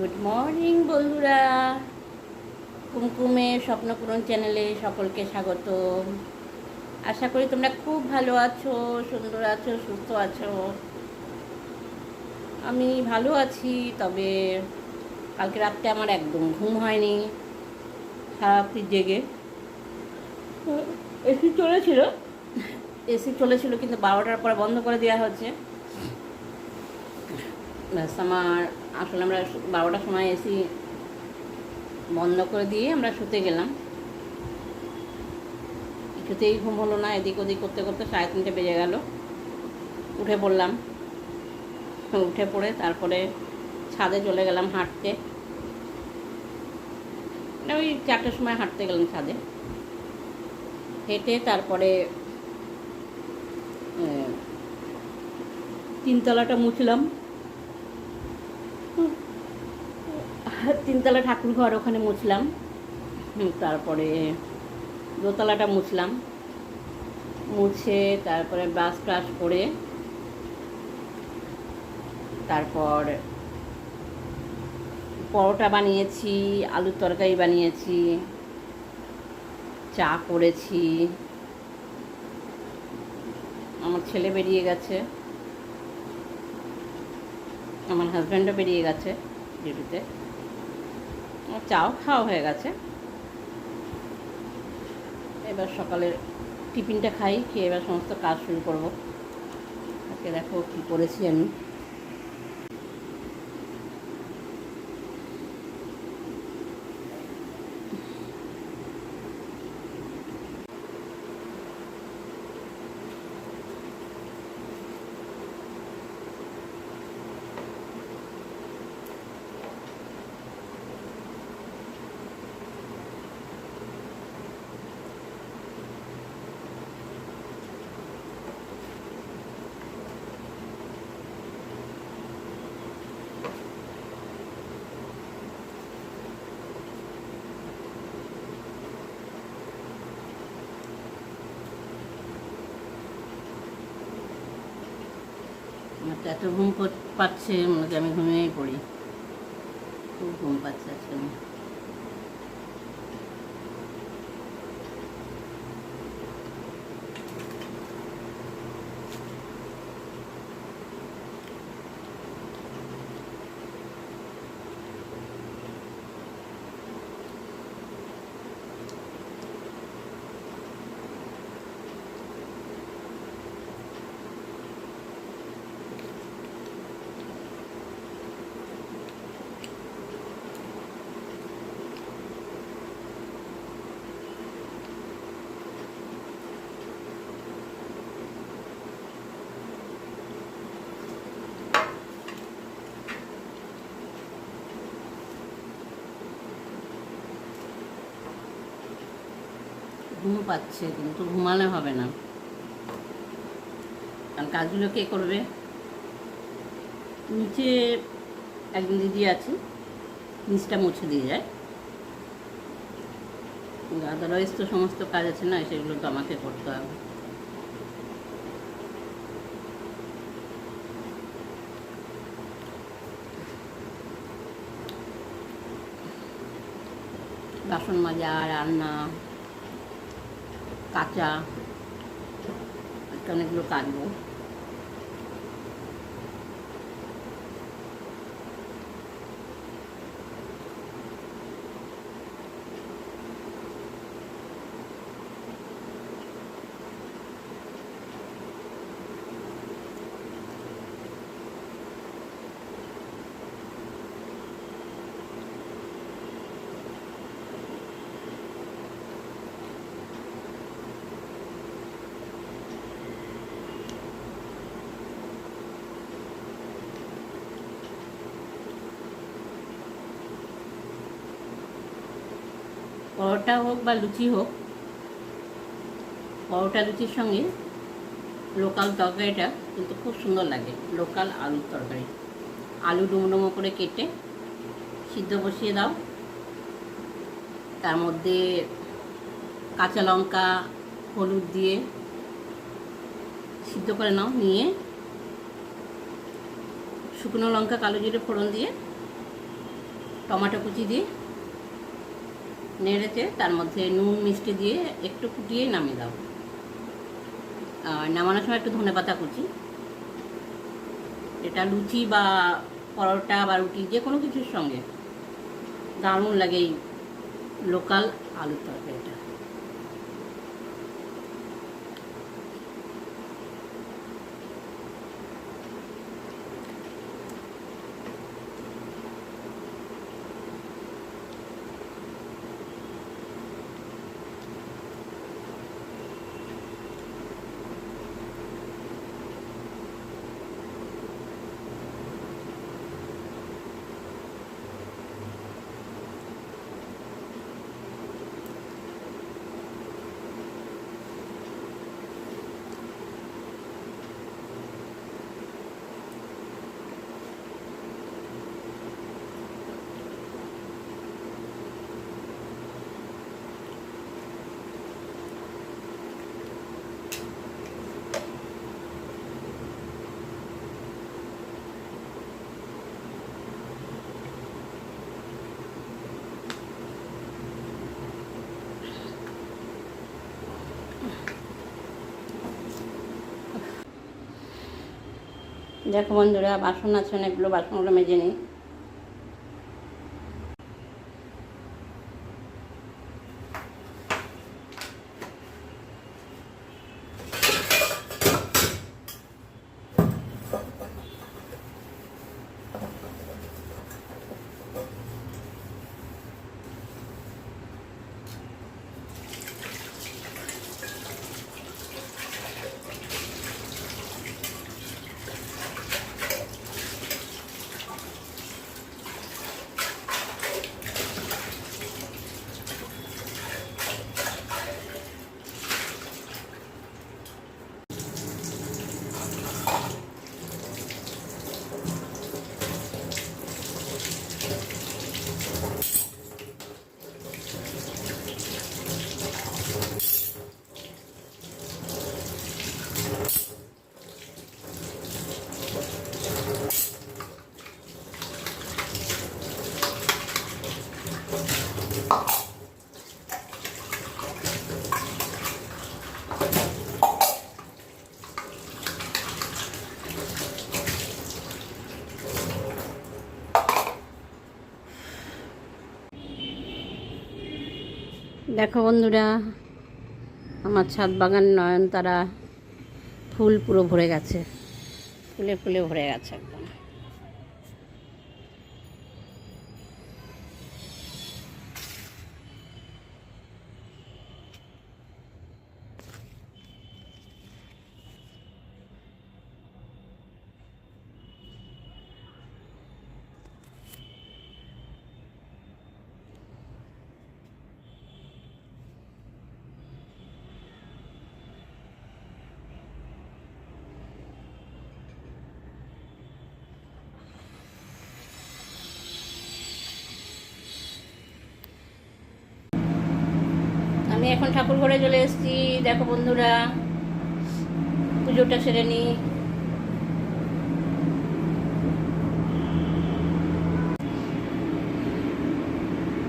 Good morning বন্ধুরা। কুমকুমে স্বপ্নপূরণ চ্যানেলে সকলকে স্বাগত আশা করি তোমরা খুব ভালো আছো, সুন্দর আছো, সুস্থ আছো। আমি ভালো আছি, তবে কালকে রাত্রে আমার একদম ঘুম হয়নি, সারা জেগে। এসি চলেছিল। এসি চলেছিল, কিন্তু বারোটার পর বন্ধ করে দেওয়া হচ্ছে। আমার আসলে আমরা বারোটার সময় এসি বন্ধ করে দিয়ে আমরা শুতে গেলাম। কিছুতেই ঘুম হলো না, এদিক ওদিক করতে করতে সাড়ে তিনটে বেজে গেল। উঠে পড়লাম। উঠে পড়ে তারপরে ছাদে চলে গেলাম হাঁটতে। মানে ওই চারটের সময় হাঁটতে গেলাম ছাদে। হেঁটে তারপরে তিনতলাটা মুছলাম। তিনতলা ঠাকুর ঘর ওখানে মুছলাম। তারপরে দোতলাটা মুছলাম। মুছে তারপরে ব্রাশ ট্রাশ করে তারপর পরোটা বানিয়েছি, আলুর তরকারি বানিয়েছি, চা করেছি। আমার ছেলে বেরিয়ে গেছে। আমার হাজব্যান্ডও বেরিয়ে গেছে ডিউটিতে চাও খাওয়া হয়ে গেছে। এবার সকালে টিফিনটা খাই, খেয়ে এবার সমস্ত কাজ শুরু করব। আজকে দেখো কী করেছি আমি। এত ঘুম পাচ্ছে মনে আমি ঘুমিয়েই পড়ি খুব ঘুম পাচ্ছে আজকে আমার। ঘুম পাচ্ছে, কিন্তু ঘুমালে হবে না। কারণ কাজগুলো কে করবে? নিচে একজন দিদি আছে নিচটা মুছে দিয়ে যায়। আদারওয়াইজ তো, সমস্ত কাজ আছে না, সেগুলো তো আমাকে করতে হবে। বাসন মাজা, রান্না কাঁচা অনেকগুলো কাটবো। পরোটা হোক বা লুচি হোক, পরোটা লুচির সঙ্গে লোকাল তরকারিটা কিন্তু খুব সুন্দর লাগে, লোকাল আলুর তরকারি। আলু ডুমো ডুমো করে কেটে সিদ্ধ বসিয়ে দাও। তার মধ্যে কাঁচা লঙ্কা, হলুদ দিয়ে সিদ্ধ করে নাও, নিয়ে শুকনো লঙ্কা কালো জিরে ফোড়ন দিয়ে, টমেটো কুচি দিয়ে নেড়েছে তার মধ্যে নুন, মিষ্টি দিয়ে একটু ফুটিয়ে নামিয়ে দাও। নামানোর সময় একটু ধনে পাতা কুচি। এটা লুচি বা পরোটা বা রুটি, যে কোনো কিছুর সঙ্গে। দারুণ লাগে এই লোকাল আলুর তরকারিটা। দেখো বন্ধুরা বাসন আছে অনেকগুলো বাসনগুলো মেজে নিই। দেখো বন্ধুরা আমার ছাদ বাগান নয়নতারা ফুল পুরো ভরে গেছে। ফুলে ফুলে ভরে গেছে একদম আমি এখন ঠাকুর ঘরে চলে এসেছি। দেখো বন্ধুরা, পুজোটা সেরে নিই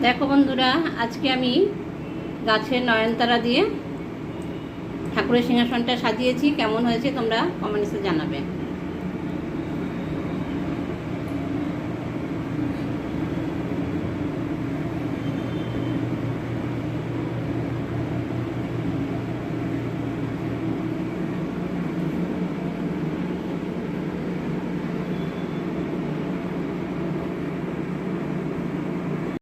দেখো বন্ধুরা, আজকে আমি গাছের নয়নতারা দিয়ে ঠাকুরের সিংহাসনটা সাজিয়েছি। কেমন হয়েছে তোমরা কমেন্টসে জানাবে।